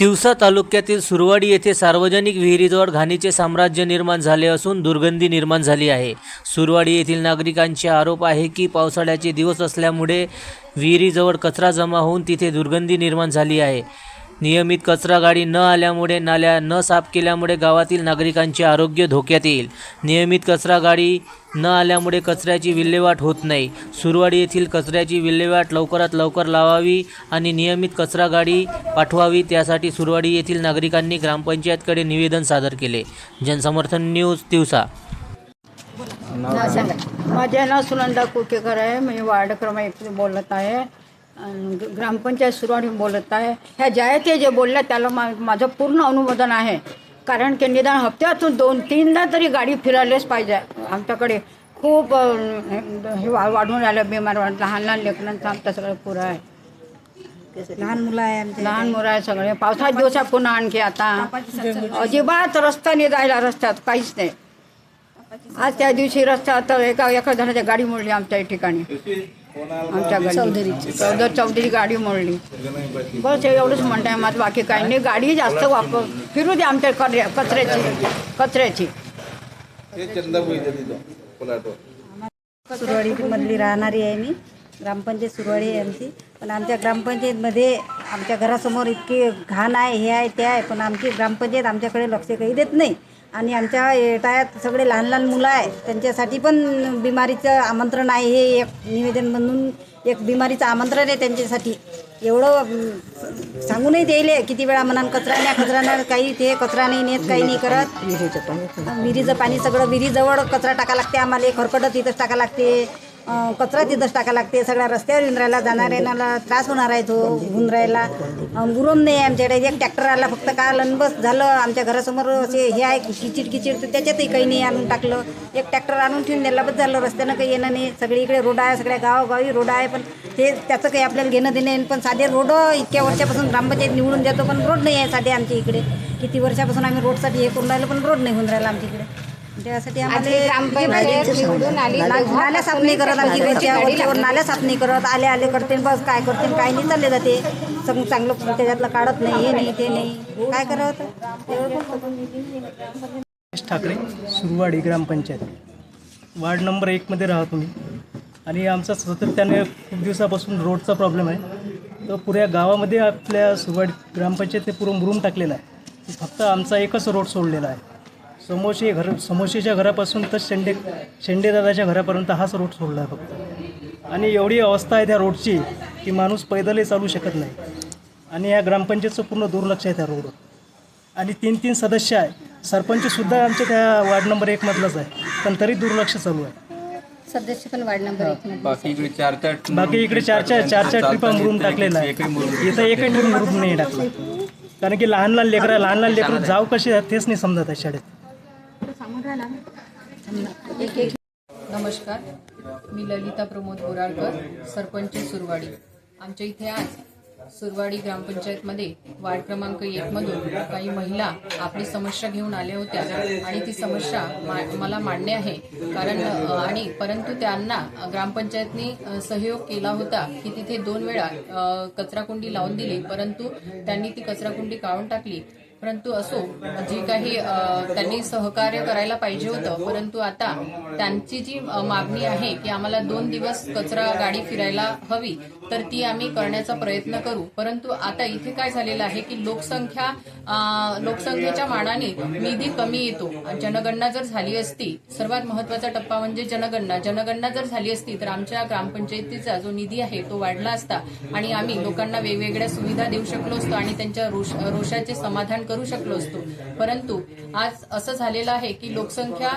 तिवसा तालुक्यातील सुरवाडी येथे सार्वजनिक विहिरीजवळ घाणीचे साम्राज्य निर्माण झाले असून दुर्गंधी निर्माण झाली आहे. सुरवाडी येथील नागरिकांचे आरोप आहे की पावसाळ्याचे दिवस असल्यामुळे विहिरीजवळ कचरा जमा होऊन तिथे दुर्गंधी निर्माण झाली आहे. नियमित कचरा गाडी न आल्यामुळे नाल्या न साफ केल्यामुळे गावातील नागरिकांचे आरोग्य धोक्यात येईल. नियमित कचरा गाडी न आल्यामुळे कचऱ्याची विल्हेवाट होत नाही. सुरवाडी येथील कचऱ्याची विल्हेवाट लवकरात लवकर लावावी आणि नियमित कचरा गाडी पाठवावी त्यासाठी सुरवाडी येथील नागरिकांनी ग्रामपंचायतकडे निवेदन सादर केले. जनसमर्थन न्यूज तिवसा माझे नाव सुनंदा कुकेकर आहे. मी वार्ड क्रमांक बोलत आहे. ग्रामपंचायत सुरवाडी बोलत आहे. ह्या ज्या ते जे बोलल्या त्याला मा माझं पूर्ण अनुमोदन आहे. कारण की निदान हप्त्यातून दोन तीनदा तरी गाडी फिरायलाच पाहिजे. आमच्याकडे खूप हे वा- वाढून आलं बिमार लहान लहान लेकरांचं आमचं सगळं पुरं आहे. लहान मुलं आहे आमचे लहान मुलं आहे सगळे. पावसाच्या दिवसात पुन्हा आणखी आता. अजिबात रस्त्याने जायला रस्त्यात काहीच नाही. आज त्या दिवशी रस्त्यात एका एका जणाची गाडी मोडली आमच्या या ठिकाणी आमच्या चौधरीची चौधरी. चौधरी गाडी मोडली. बस हे एवढंच म्हणताय माझं बाकी काही नाही. गाडी जास्त वापर फिरू दे आमच्या कचऱ्या- कचऱ्याची कचऱ्याची. हे चंदापूर इथे तिथं कोल्हापूर सुरवाडी मधली राहणारी आहे मी. ग्रामपंचायत सुरवाडी आहे आमची. पण आमच्या ग्रामपंचायतमध्ये आमच्या घरासमोर इतकी घाण आहे हे आहे ते आहे. पण आमची ग्रामपंचायत आमच्याकडे लक्ष काही देत नाही. आणि आमच्या येटायात सगळे लहान लहान मुलं आहे त्यांच्यासाठी पण बिमारीचं आमंत्रण आहे. हे एक निवेदन म्हणून एक बिमारीचं आमंत्रण आहे त्यांच्यासाठी. एवढं सांगूनही द्यायले किती वेळा म्हणाल कचरा नाही कचरा नाही काही ते कचरा नाही नेत काही नाही करत. विहिरीचं पाणी. सगळं विहिरीजवळ कचरा टाका लागते आम्हाला खरकटं तिथंच टाका लागते. कचरा तिथंच टाका लागते. सगळ्या रस्त्यावर येऊन राहिला जाणाऱ्यांना त्रास होणार आहे तो होऊन राहिला. गुरम नाही आहे आमच्याकडे. एक ट्रॅक्टर आला फक्त काल आणि बस झालं. आमच्या घरासमोर असे हे आहे किचिड किचिड तर त्याच्यातही काही नाही आणून टाकलं. एक ट्रॅक्टर आणून ठेवून द्यायला बस झालं. रस्त्यानं काही येणं नाही. सगळी इकडे रोड आहे सगळ्या गावोगावी रोड आहे पण ते त्याचं काही आपल्याला घेणं देणं पण साधे रोड इतक्या वर्षापासून ग्रामपंचायत निवडून देतो पण रोड नाही आहे साधे आमच्या इकडे. किती वर्षापासून आम्ही रोडसाठी हे करून राहिलो पण रोड नाही होऊन राहिला आमच्या इकडे. त्यासाठी नाल्या साफ नाही करत आमची घरच्या वरच्यावर नाल्या साफ नाही करत आले आले करते बस काय करते काय नाही चालले जाते. सगळं चांगलं त्याच्यातलं काढत नाही हे नाही ते नाही. काय करावं ठाकरे सुरवाडी ग्रामपंचायत. वार्ड नंबर एकमध्ये राहतो मी आणि आमचा सातत्याने खूप दिवसापासून रोडचा प्रॉब्लेम आहे. तर पुऱ्या गावामध्ये आपल्या सुरवाडी ग्रामपंचायतने पुरं मुरून टाकलेला आहे. फक्त आमचा एकच रोड सोडलेला आहे. समोसे घर समोसेच्या घरापासून तर शेंडे शेंडेदादाच्या घरापर्यंत हाच रोड सोडला आहे फक्त. आणि एवढी अवस्था आहे त्या रोडची की माणूस पैदलही चालू शकत नाही. आणि या ग्रामपंचायतचं पूर्ण दुर्लक्ष आहे त्या रोडवर. आणि तीन तीन सदस्य आहे. सरपंचसुद्धा आमच्या त्या वार्ड नंबर एकमधलाच आहे. पण तरी दुर्लक्ष चालू आहे. सदस्य पण वाढ नंबर एक बाकी इकडे चार चार बाकी इकडे चार चार चार चार ट्रिपा मुरून टाकलेला आहे इथं एकही ट्रिप मुरून नाही टाकलं. कारण की लहान लहान लेकरं लहान लहान लेकरं जाऊ कसे आहेत तेच नाही समजत आहे शाळेत. नमस्कार. मी ललिता प्रमोद बोराळकर सरपंच सुरवाडी. आमच्या इथे आज सुरवाडी ग्रामपंचायतमध्ये वार्ड क्रमांक एकमधून काही महिला आपली समस्या घेऊन आल्या होत्या आणि ती समस्या मा- मला मांडणे आहे. कारण आणि परंतु त्यांना ग्रामपंचायतने सहयोग केला होता की तिथे दोन वेळा कचराकुंडी लावून दिली. परंतु त्यांनी ती कचराकुंडी काढून टाकली. परंतु असो जी काही त्यांनी सहकार्य करायला पाहिजे होतं परंतु आता त्यांची जी मागणी आहे की आम्हाला दोन दिवस कचरा गाडी फिरायला हवी तर ती आम्ही करण्याचा प्रयत्न करू. परंतु आता इथे काय झालेलं आहे की लोकसंख्या लोकसंख्येच्या मानाने निधी कमी येतो. जनगणना जर झाली असती सर्वात महत्त्वाचा टप्पा म्हणजे जनगणना. जनगणना जर झाली असती तर आमच्या ग्रामपंचायतीचा जो निधी आहे तो वाढला असता आणि आम्ही लोकांना वेगवेगळ्या सुविधा देऊ शकलो असतो आणि त्यांच्या रोष रोषाचे समाधान करू शकलो असतो. परंतु आज असं झालेलं आहे की लोकसंख्या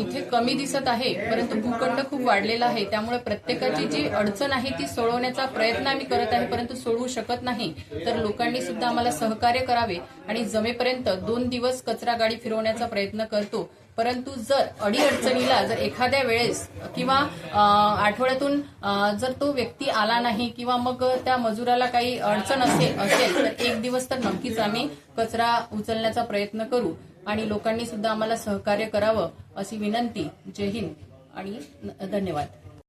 इथे कमी दिसत आहे परंतु भूखंड खूप वाढलेला आहे. त्यामुळे प्रत्येकाची जी अडचण आहे ती सोडवण्याचा प्रयत्न आम्ही करत आहे परंतु सोडवू शकत नाही. तर लोकांनी सुद्धा आम्हाला सहकार्य करावे आणि जमेपर्यंत दोन दिवस कचरा गाडी फिरवण्याचा प्रयत्न करतो. परंतु जर अडीअडचणीला जर एखाद्या वेळेस किंवा आठवड्यातून जर तो व्यक्ती आला नाही किंवा मग त्या मजुराला काही अडचण असेल असेल तर एक दिवस तर नक्कीच आम्ही कचरा उचलण्याचा प्रयत्न करू आणि लोकांनी सुद्धा आम्हाला सहकार्य करावं अशी विनंती. जय हिंद आणि धन्यवाद.